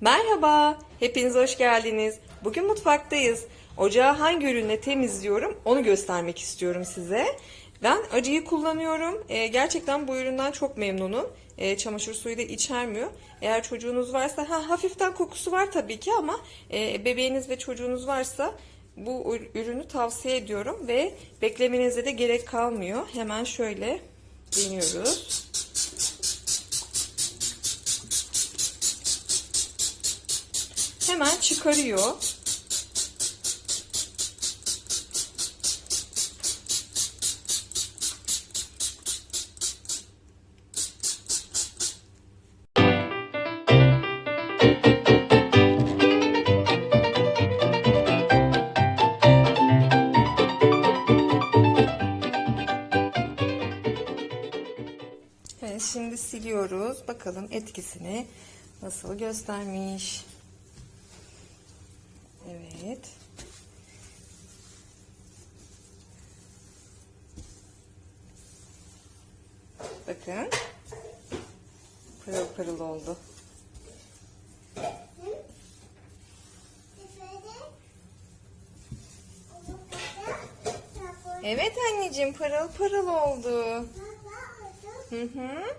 Merhaba, hepiniz hoş geldiniz. Bugün mutfaktayız. Ocağı hangi ürünle temizliyorum onu göstermek istiyorum size. Ben acıyı kullanıyorum. Ee, gerçekten bu üründen çok memnunum. Ee, çamaşır suyu da içermiyor. Eğer çocuğunuz varsa, ha hafiften kokusu var tabii ki ama e, bebeğiniz ve çocuğunuz varsa bu ürünü tavsiye ediyorum ve beklemenize de gerek kalmıyor. Hemen şöyle deniyoruz. Hemen çıkarıyor. Şimdi siliyoruz. Bakalım etkisini nasıl göstermiş. Evet. Bakın. Pırıl pırıl oldu. Evet anneciğim pırıl pırıl oldu. Hı hı.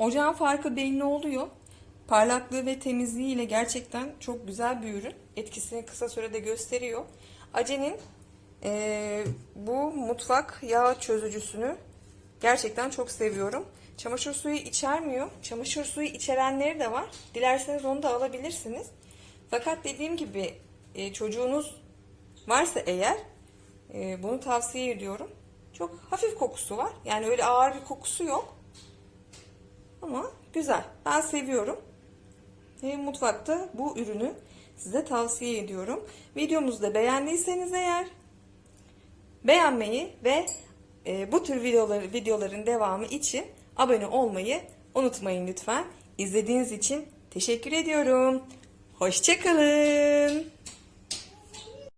Ocağın farkı belli oluyor. Parlaklığı ve temizliği ile gerçekten çok güzel bir ürün. Etkisini kısa sürede gösteriyor. Ace'nin eee, bu mutfak yağ çözücüsünü gerçekten çok seviyorum. Çamaşır suyu içermiyor. Çamaşır suyu içerenleri de var. Dilerseniz onu da alabilirsiniz. Fakat dediğim gibi e, çocuğunuz varsa eğer e, bunu tavsiye ediyorum. Çok hafif kokusu var. Yani öyle ağır bir kokusu yok. Ama güzel. Ben seviyorum. Ve mutfakta bu ürünü size tavsiye ediyorum. Videomuzu da beğendiyseniz eğer beğenmeyi ve e, bu tür videoları, videoların devamı için abone olmayı unutmayın lütfen. İzlediğiniz için teşekkür ediyorum. Hoşçakalın.